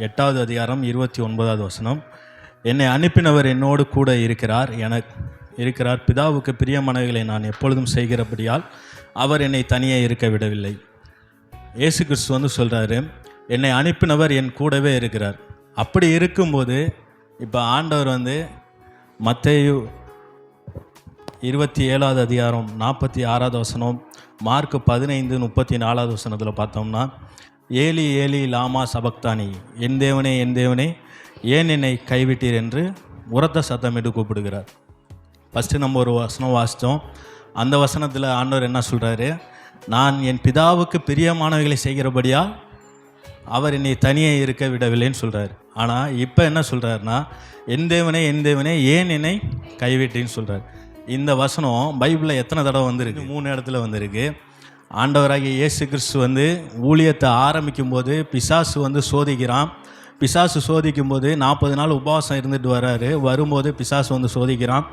எட்டாவது அதிகாரம் இருபத்தி ஒன்பதாவது வசனம். என்னை அனுப்பினவர் என்னோடு கூட இருக்கிறார். என இருக்கிறார். பிதாவுக்கு பிரியமானவைகளை நான் எப்பொழுதும் செய்கிறபடியால் அவர் என்னை தனியே இருக்க விடவில்லை. இயேசு கிறிஸ்து வந்து சொல்கிறாரு என்னை அனுப்பினவர் என் கூடவே இருக்கிறார். அப்படி இருக்கும்போது இப்போ ஆண்டவர் வந்து மத்தையு இருபத்தி ஏழாவது அதிகாரம் நாற்பத்தி ஆறாவது வசனம் மார்க் பதினைந்து முப்பத்தி நாலாவது வசனத்தில் பார்த்தோம்னா ஏலி ஏலி லாமா சபக்தானி என் தேவனே என் தேவனே ஏன் என்னை கைவிட்டீர் என்று உரத்த சத்தமிட்டு கூப்பிடுகிறார். ஃபஸ்ட்டு நம்ம ஒரு வசனம் வாசித்தோம். அந்த வசனத்தில் ஆண்டவர் என்ன சொல்கிறாரு நான் என் பிதாவுக்கு பிரியமானவைகளை செய்கிறபடியா அவர் என்னை தனியே இருக்க விடவில்லைன்னு சொல்கிறார் ஆனால் இப்போ என்ன சொல்கிறாருன்னா என் தேவனே என் தேவனே ஏன் என்னை கைவிட்டேன்னு சொல்கிறார் இந்த வசனம் பைபிளில் எத்தனை தடவை வந்திருக்கு? மூணு இடத்துல வந்திருக்கு. ஆண்டவராகிய இயேசு கிறிஸ்து வந்து ஊழியத்தை ஆரம்பிக்கும் போது பிசாசு வந்து சோதிக்கிறான். பிசாசு சோதிக்கும் போது நாற்பது நாள் உபவாசம் இருந்துட்டு வராரு. வரும்போது பிசாசு வந்து சோதிக்கிறான்.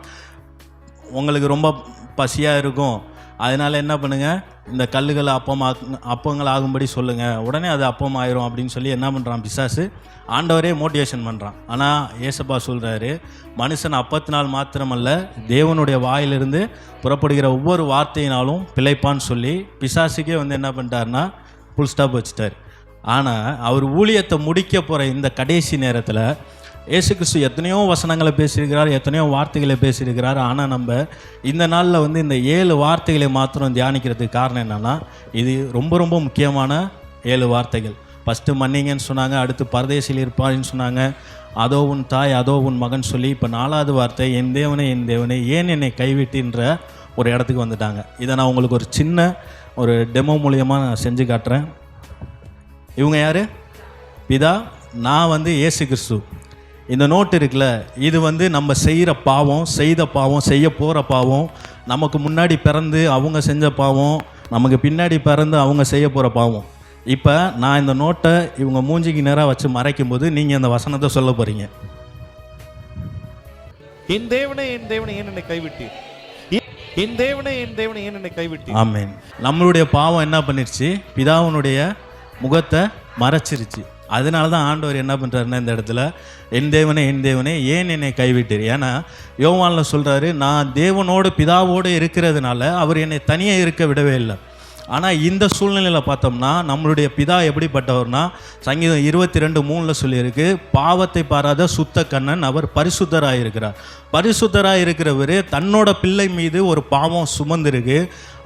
உங்களுக்கு ரொம்ப பசியாக இருக்கும். அதனால் என்ன பண்ணுங்கள் இந்த கல்லுகளை அப்பம் அப்பங்கள் ஆகும்படி சொல்லுங்கள் உடனே அது அப்பம் ஆயிரும் அப்படின்னு சொல்லி என்ன பண்ணுறான் பிசாசு? ஆண்டவரே மோட்டிவேஷன் பண்ணுறான் ஆனால் ஏசப்பா சொல்கிறாரு மனுஷன் அப்பத்தினால் மாத்திரமல்ல தேவனுடைய வாயிலிருந்து புறப்படுகிற ஒவ்வொரு வார்த்தையினாலும் பிழைப்பான்னு சொல்லி பிசாசுக்கே வந்து என்ன பண்ணிட்டாருன்னா ஃபுல் ஸ்டாப் வச்சுட்டார். ஆனால் அவர் ஊழியத்தை முடிக்க போகிற இந்த கடைசி நேரத்தில் இயேசு கிறிஸ்து எத்தனையோ வசனங்களை பேசியிருக்கிறார் எத்தனையோ வார்த்தைகளை பேசியிருக்கிறார். ஆனால் நம்ம இந்த நாளில் வந்து இந்த ஏழு வார்த்தைகளை மாத்திரம் தியானிக்கிறதுக்கு காரணம் என்னென்னா இது ரொம்ப ரொம்ப முக்கியமான ஏழு வார்த்தைகள். ஃபஸ்ட்டு மன்னிங்கன்னு சொன்னாங்க அடுத்து பரதேசியில் இருப்பான்னு சொன்னாங்க. அதோ உன் தாய் அதோ உன் மகன் சொல்லி இப்போ நாலாவது வார்த்தை என் தேவனே என் தேவனே ஏன் என்னை கைவிட்டின்ற ஒரு இடத்துக்கு வந்துட்டாங்க. இதை நான் உங்களுக்கு ஒரு சின்ன ஒரு டெமோ மூலியமாக நான் செஞ்சு காட்டுறேன். இவங்க யார்? பிதா நான் வந்து இயேசு கிறிஸ்து இந்த நோட் இருக்குல்ல இது வந்து நம்ம செய்கிற பாவம் செய்த பாவம் செய்ய போகிற பாவம் நமக்கு முன்னாடி பிறந்து அவங்க செஞ்ச பாவம் நமக்கு பின்னாடி பிறந்து அவங்க செய்ய போகிற பாவம். இப்போ நான் இந்த நோட்டை இவங்க மூஞ்சிக்கு நேராக வச்சு மறைக்கும் போது நீங்கள் இந்த வசனத்தை சொல்ல போகிறீங்க என் தேவனே என் தேவனே ஏன் என்னை கைவிட்டீர்? என் தேவனே என் தேவனே ஏன் என்னை கைவிட்டீர்? ஆமென். நம்மளுடைய பாவம் என்ன பண்ணிருச்சு? பிதாவினுடைய முகத்தை மறைச்சிருச்சு. அதனால தான் ஆண்டவர் என்ன பண்ணுறாருன்னா இந்த இடத்துல என் தேவனே என் தேவனே ஏன் என்னை கைவிட்டீர்? ஏன்னா யோவானில் சொல்கிறாரு நான் தேவனோடு பிதாவோடு இருக்கிறதுனால அவர் என்னை தனியாக இருக்க விடவே இல்லை. ஆனால் இந்த சூழ்நிலையில் பார்த்தோம்னா நம்மளுடைய பிதா எப்படிப்பட்டவர்னா சங்கீதம் இருபத்தி ரெண்டு மூணில் சொல்லியிருக்கு பாவத்தை பாராத சுத்த கண்ணன் அவர் பரிசுத்தராக இருக்கிறார் பரிசுத்தராக இருக்கிறவர் தன்னோட பிள்ளை மீது ஒரு பாவம் சுமந்திருக்கு.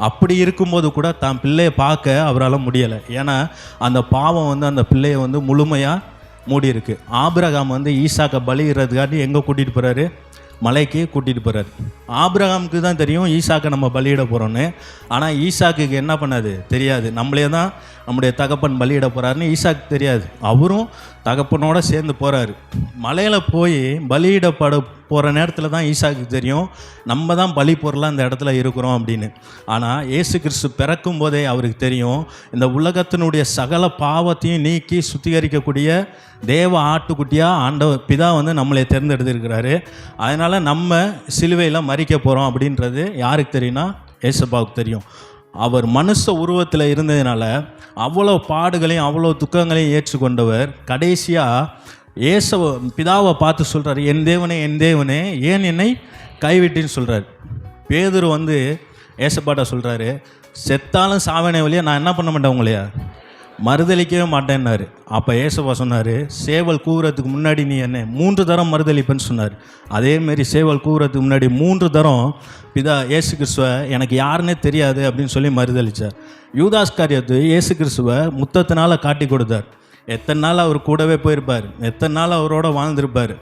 அப்படி இருக்கும்போது கூட தான் பிள்ளையை பார்க்க அவரால் முடியலை. ஏன்னா அந்த பாவம் வந்து அந்த பிள்ளையை வந்து முழுமையாக மூடி இருக்குது ஆபிரகாம் வந்து ஈசாக்கை பலிகிறதுக்காண்டி எங்கே கூட்டிகிட்டு போகிறாரு மலைக்கு கூட்டிகிட்டு போகிறார் ஆப்ரஹாமுக்கு தான் தெரியும் ஈசாக்கை நம்ம பலியிட போகிறோன்னு ஆனால் ஈசாக்கு என்ன பண்ணாது? தெரியாது. நம்மளே தான் நம்முடைய தகப்பன் பலியிட போகிறாருன்னு ஈசாக்கு தெரியாது. அவரும் தகப்பனோடு சேர்ந்து போகிறாரு மலையில் போய் பலியிடப்பட போகிற நேரத்தில் தான் ஈசாக்கு தெரியும் நம்ம தான் பலி பொருளாக இந்த இடத்துல இருக்கிறோம் அப்படின்னு. ஆனால் இயேசு கிறிஸ்து பிறக்கும் போதே அவருக்கு தெரியும் இந்த உலகத்தினுடைய சகல பாவத்தையும் நீக்கி சுத்திகரிக்கக்கூடிய தேவ ஆட்டுக்குட்டியாக ஆண்டவர் பிதா வந்து நம்மளை தேர்ந்தெடுத்திருக்கிறாரு. அதனால் நம்ம சிலுவையில் மறிக்க போகிறோம் அப்படின்றது யாருக்கு தெரியும்னா ஏசப்பாவுக்கு தெரியும். அவர் மனுஷ உருவத்தில் இருந்ததுனால அவ்வளோ பாடுகளையும் அவ்வளோ துக்கங்களையும் ஏற்றுக்கொண்டவர். கடைசியாக ஏசவ பிதாவை பார்த்து சொல்கிறார் என் தேவனே என் தேவனே ஏன் என்னை கைவிட்டின்னு சொல்கிறார் பேதர் வந்து ஏசப்பாட்ட சொல்கிறாரு செத்தாலும் சாவனே வழியா நான் என்ன பண்ண மாட்டேன் உங்களையா? மறுதளிக்கவே மாட்டேன்னாரு. அப்போ ஏசப்பா சொன்னார் சேவல் கூவுறதுக்கு முன்னாடி நீ என்ன மூன்று தரம் மறுதளிப்பேன்னு சொன்னார். அதேமாரி சேவல் கூவுறதுக்கு முன்னாடி மூன்று தரம் பிதா ஏசு கிறிஸ்துவ எனக்கு யாருன்னே தெரியாது அப்படின்னு சொல்லி மறுதளித்தார் யூதாஸ் காரியத்து இயேசு கிறிஸ்துவ முத்தத்தினால் காட்டி கொடுத்தார். எத்தனை நாள் அவர் கூடவே போயிருப்பார். எத்தனை நாள் அவரோட வாழ்ந்திருப்பார்.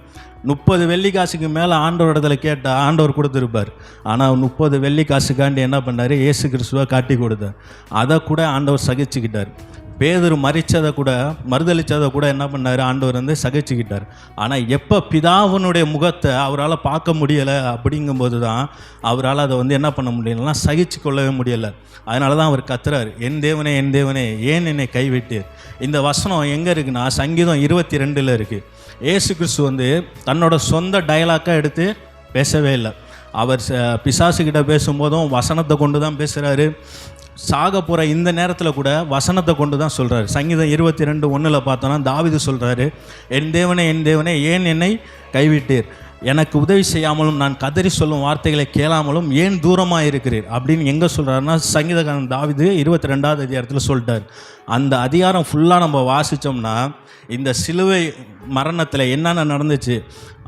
முப்பது வெள்ளி காசுக்கு மேலே ஆண்டவரிடத்துல கேட்டால் ஆண்டவர் கொடுத்துருப்பார். ஆனால் முப்பது வெள்ளி காசுக்காண்டி என்ன பண்ணார்? ஏசு கிறிஸ்துவை காட்டி கொடுத்தார். அதை கூட ஆண்டவர் சகிச்சுக்கிட்டார். பேதர் மறிச்சதை கூட மறுதளித்ததை கூட என்ன பண்ணார்? ஆண்டவர் வந்து சகிச்சுக்கிட்டார். ஆனால் எப்போ பிதாவினுடைய முகத்தை அவரால் பார்க்க முடியலை அப்படிங்கும்போது தான் அவரால் அதை வந்து என்ன பண்ண முடியலன்னா சகிச்சு கொள்ளவே முடியலை. அதனால தான் அவர் கத்துறாரு என் தேவனே என் தேவனே ஏன் என்னை கைவிட்டு இந்த வசனம் எங்கே இருக்குன்னா சங்கீதம் இருபத்தி ரெண்டில் இருக்குது ஏசு கிறிஸ்து வந்து தன்னோட சொந்த டயலாக்காக எடுத்து பேசவே இல்லை. அவர் ச- பேசும்போதும் வசனத்தை கொண்டு தான் பேசுகிறாரு சாக போகிற இந்த நேரத்தில் கூட வசனத்தை கொண்டு தான் சொல்கிறாரு சங்கீதம் இருபத்தி ரெண்டு ஒன்றில் பார்த்தோன்னா தாவிது சொல்கிறாரு என் தேவனே என் தேவனே ஏன் என்னை கைவிட்டீர்? எனக்கு உதவி செய்யாமலும் நான் கதறி சொல்லும் வார்த்தைகளை கேளாமலும் ஏன் தூரமாக இருக்கிறீர் அப்படின்னு எங்கே சொல்கிறாருன்னா சங்கீதகாரன் தாவிது இருபத்தி ரெண்டாவது அதிகாரத்தில் சொல்லிட்டார். அந்த அதிகாரம் ஃபுல்லாக நம்ம வாசித்தோம்னா இந்த சிலுவை மரணத்தில் என்னென்ன நடந்துச்சு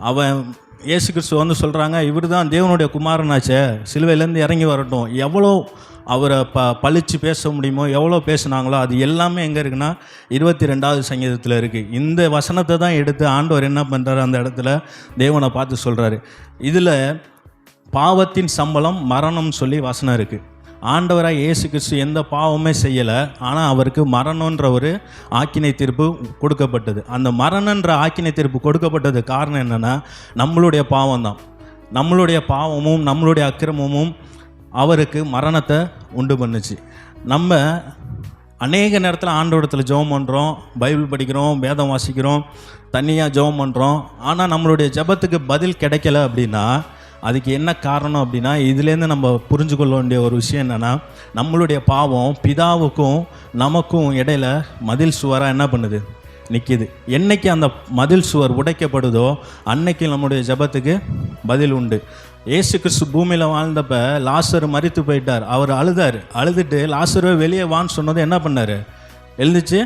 அவன் இயேசு கிறிஸ்து வந்து சொல்கிறாங்க இவர் தான் தேவனுடைய குமாரனாச்சே சிலுவையிலேருந்து இறங்கி வரட்டும். எவ்வளோ அவரை ப பழித்து பேச முடியுமோ எவ்வளோ பேசுனாங்களோ அது எல்லாமே எங்கே இருக்குன்னா இருபத்தி ரெண்டாவது சங்கீதத்தில் இருக்குது இந்த வசனத்தை தான் எடுத்து ஆண்டவர் என்ன பண்ணுறாரு அந்த இடத்துல தேவனை பார்த்து சொல்கிறாரு இதில் பாவத்தின் சம்பளம் மரணம்னு சொல்லி வசனம் இருக்குது ஆண்டவராக இயேசு கிறிஸ்து எந்த பாவமே செய்யலை ஆனால் அவருக்கு மரணன்ற ஒரு ஆக்கினை தீர்ப்பு கொடுக்கப்பட்டது. அந்த மரணன்ற ஆக்கினை தீர்ப்பு கொடுக்கப்பட்டது காரணம் என்னென்னா நம்மளுடைய பாவம் தான் நம்மளுடைய பாவமும் நம்மளுடைய அக்கிரமமும் அவருக்கு மரணத்தை உண்டு பண்ணுச்சு. நம்ம அநேக நேரத்தில் ஆண்டோடத்தில் ஜெபம் பண்ணுறோம் பைபிள் படிக்கிறோம் வேதம் வாசிக்கிறோம் தனியாக ஜெபம் பண்ணுறோம் ஆனால் நம்மளுடைய ஜெபத்துக்கு பதில் கிடைக்கல அப்படின்னா அதுக்கு என்ன காரணம் அப்படின்னா இதுலேருந்து நம்ம புரிஞ்சு கொள்ள வேண்டிய ஒரு விஷயம் என்னென்னா நம்மளுடைய பாவம் பிதாவுக்கும் நமக்கும் இடையில மதில் சுவராக என்ன பண்ணுது? நிற்கிது என்னைக்கு அந்த மதில் சுவர் உடைக்கப்படுதோ அன்னைக்கு நம்முடைய ஜெபத்துக்கு பதில் உண்டு. ஏசு கிறிஸ்து பூமியில் வாழ்ந்தப்ப லாசர் மறித்து போயிட்டார். அவர் அழுதார். அழுதுட்டு லாசரை வெளியே வான்னு சொன்னது என்ன பண்ணார்? எழுந்துச்சு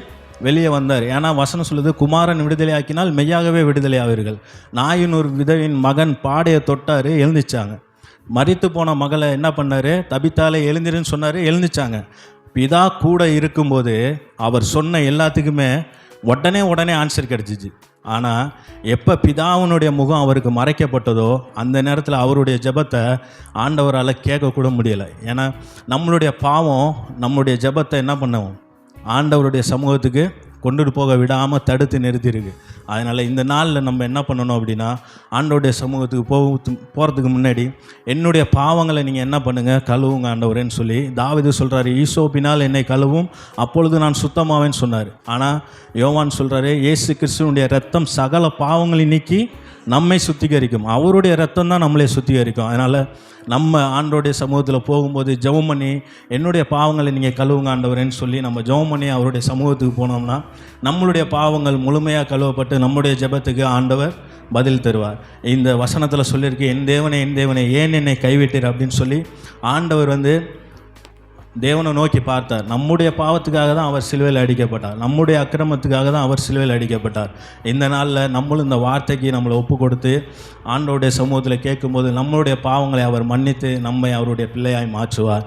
வெளியே வந்தார். ஏன்னா வசனம் சொல்லுது குமாரன் விடுதலையாக்கினால் மெய்யாகவே விடுதலையாவீர்கள். நாயின் ஒரு விதவின் மகன் பாடையை தொட்டார் எழுந்திச்சாங்க மறித்து போன மகளை என்ன பண்ணார்? தபித்தாலே எழுந்திருன்னு சொன்னார் எழுந்திச்சாங்க பிதா கூட இருக்கும்போது அவர் சொன்ன எல்லாத்துக்குமே உடனே உடனே ஆன்சர் கிடச்சிச்சு. ஆனால் எப்போ பிதாவினுடைய முகம் அவருக்கு மறைக்கப்பட்டதோ அந்த நேரத்தில் அவருடைய ஜெபத்தை ஆண்டவரால் கேட்கக்கூட முடியலை. ஏன்னா நம்மளுடைய பாவம் நம்மளுடைய ஜெபத்தை என்ன பண்ணுவோம் ஆண்டவருடைய சமூகத்துக்கு கொண்டுட்டு போக விடாமல் தடுத்து நிறுத்தியிருக்கு. அதனால் இந்த நாளில் நம்ம என்ன பண்ணணும் அப்படின்னா ஆண்டவருடைய சமூகத்துக்கு போக போகிறதுக்கு முன்னாடி என்னுடைய பாவங்களை நீங்கள் என்ன பண்ணுங்கள் கழுவுங்க ஆண்டவரேன்னு சொல்லி தாவிது சொல்கிறாரு ஈசோப்பினால் என்னை கழுவும் அப்பொழுது நான் சுத்தமாவேன்னு சொன்னார். ஆனால் யோவான் சொல்கிறாரு இயேசு கிறிஸ்துவனுடைய ரத்தம் சகல பாவங்களை நீக்கி நம்மை சுத்திகரிக்கும். அவருடைய ரத்தம் தான் நம்மளை சுத்திகரிக்கும். அதனால் நம்ம ஆண்டோடைய சமூகத்தில் போகும்போது ஜெபம் பண்ணி என்னுடைய பாவங்களை நீங்கள் கழுவுங்க ஆண்டவரேன்னு சொல்லி நம்ம ஜெபம் பண்ணி அவருடைய சமூகத்துக்கு போனோம்னா நம்மளுடைய பாவங்கள் முழுமையாக கழுவப்பட்டு நம்முடைய ஜெபத்துக்கு ஆண்டவர் பதில் தருவார். இந்த வசனத்தில் சொல்லியிருக்கு என் தேவனே என் தேவனே ஏன் என்னை கைவிட்டீர்? அப்படின்னு சொல்லி ஆண்டவர் வந்து தேவனை நோக்கி பார்த்தார். நம்முடைய பாவத்துக்காக தான் அவர் சிலுவையில் அடிக்கப்பட்டார். நம்முடைய அக்கிரமத்துக்காக தான் அவர் சிலுவையில் அடிக்கப்பட்டார். இந்த நாளில் நம்மளும் இந்த வார்த்தைக்கு நம்மளை ஒப்பு கொடுத்து ஆண்டோடைய சமூகத்தில் கேட்கும்போது நம்மளுடைய பாவங்களை அவர் மன்னித்து நம்மை அவருடைய பிள்ளையாய் மாற்றுவார்.